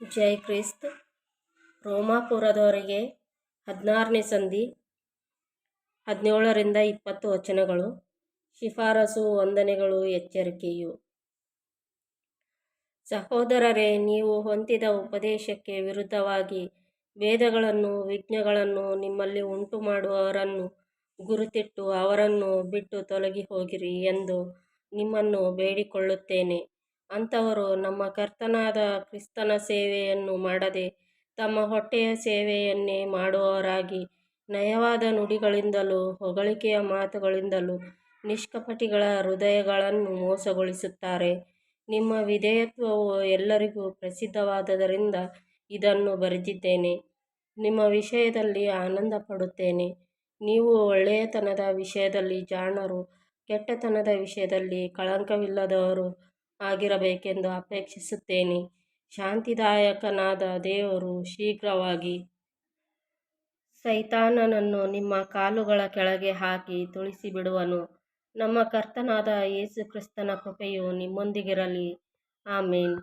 ಜೈ Christ. ರೋಮಾಪುರದವರಿಗೆ ಹದಿನಾರನೇ ಸಂಧಿ, ಹದಿನೇಳರಿಂದ ಇಪ್ಪತ್ತು ವಚನಗಳು, ಶಿಫಾರಸು ವಂದನೆಗಳು, ಎಚ್ಚರಿಕೆಯು. ಸಹೋದರರೇ, ನೀವು ಹೊಂದಿದ ಉಪದೇಶಕ್ಕೆ ವಿರುದ್ಧವಾಗಿ ವೇದಗಳನ್ನು ವಿಘ್ನಗಳನ್ನು ನಿಮ್ಮಲ್ಲಿ ಉಂಟು ಮಾಡುವವರನ್ನು ಗುರುತಿಟ್ಟು ಅವರನ್ನು ಬಿಟ್ಟು ತೊಲಗಿ ಹೋಗಿರಿ ಎಂದು ನಿಮ್ಮನ್ನು ಬೇಡಿಕೊಳ್ಳುತ್ತೇನೆ. ಅಂಥವರು ನಮ್ಮ ಕರ್ತನಾದ ಕ್ರಿಸ್ತನ ಸೇವೆಯನ್ನು ಮಾಡದೆ ತಮ್ಮ ಹೊಟ್ಟೆಯ ಸೇವೆಯನ್ನೇ ಮಾಡುವವರಾಗಿ ನಯವಾದ ನುಡಿಗಳಿಂದಲೂ ಹೊಗಳಿಕೆಯ ಮಾತುಗಳಿಂದಲೂ ನಿಷ್ಕಪಟಿಗಳ ಹೃದಯಗಳನ್ನು ಮೋಸಗೊಳಿಸುತ್ತಾರೆ. ನಿಮ್ಮ ವಿಧೇಯತ್ವವು ಎಲ್ಲರಿಗೂ ಪ್ರಸಿದ್ಧವಾದದರಿಂದ ಇದನ್ನು ಬರೆದಿದ್ದೇನೆ. ನಿಮ್ಮ ವಿಷಯದಲ್ಲಿ ಆನಂದ ಪಡುತ್ತೇನೆ ನೀವು ಒಳ್ಳೆಯತನದ ವಿಷಯದಲ್ಲಿ ಜಾಣರು, ಕೆಟ್ಟತನದ ವಿಷಯದಲ್ಲಿ ಕಳಂಕವಿಲ್ಲದವರೂ ಆಗಿರಬೇಕೆಂದು ಅಪೇಕ್ಷಿಸುತ್ತೇನೆ. ಶಾಂತಿದಾಯಕನಾದ ದೇವರು ಶೀಘ್ರವಾಗಿ ಸೈತಾನನನ್ನು ನಿಮ್ಮ ಕಾಲುಗಳ ಕೆಳಗೆ ಹಾಕಿ ತುಳಿಸಿಬಿಡುವನು. ನಮ್ಮ ಕರ್ತನಾದ ಯೇಸು ಕ್ರಿಸ್ತನ ಕೃಪೆಯು ನಿಮ್ಮೊಂದಿಗಿರಲಿ. ಆಮೆನ್.